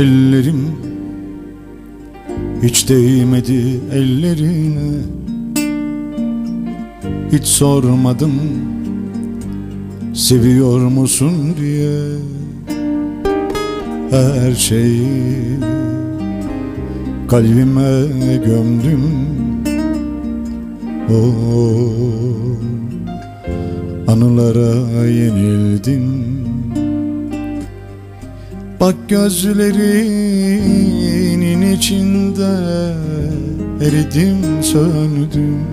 ellerim. Hiç değmedi ellerine. Hiç sormadım Seviyor musun? diye. Her şeyi Kalbime gömdüm. Oh, anılara yenildim. Bak gözlerinin içinde Eridim söndüm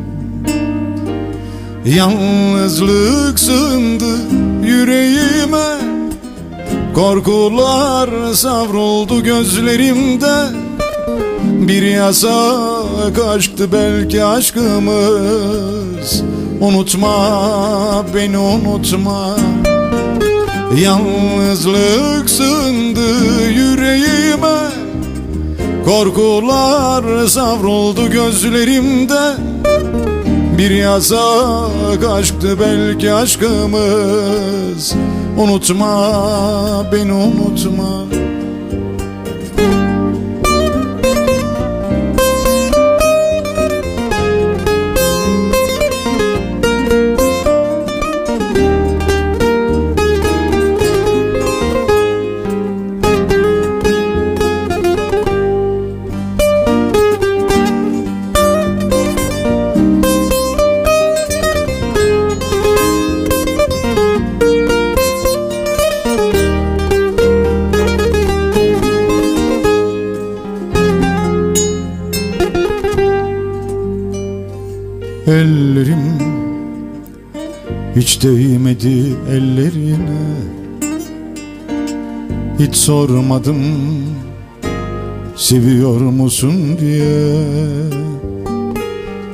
Yalnızlık sığındı yüreğime Korkular savruldu gözlerimde. Bir yasak aşktı belki aşkımız Unutma beni unutma Yalnızlık sığındı yüreğime. Korkular savruldu gözlerimde. Bir yasak aşktı belki aşkımız. Unutma beni unutma Ellerim hiç değmedi ellerine. Hiç sormadım seviyor musun diye.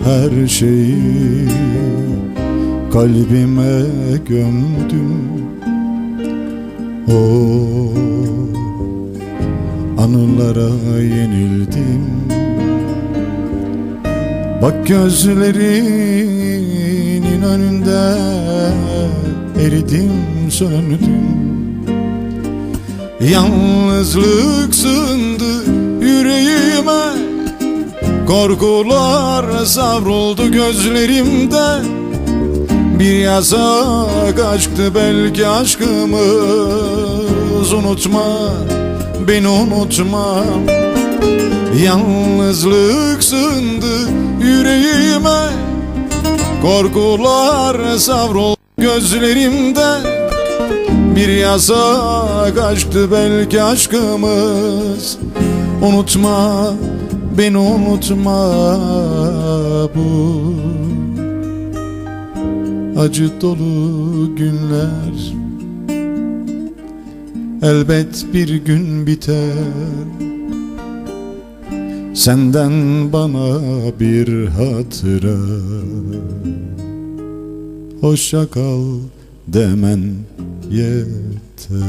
Her şeyi kalbime gömdüm. O anılara yenildim Bak gözlerinin önünde eridim söndüm. Yalnızlık sığındı yüreğime Korkular savruldu gözlerimde. Bir yasak aşktı belki aşkımız Unutma beni unutma Yalnızlık sığındı yüreğime. Korkular savruldu gözlerimde. Bir yasak aşktı belki aşkımız. Unutma beni unutma bu. Acı dolu günler. Elbet bir gün biter Senden bana bir hatıra. Hoşça kal demen yeter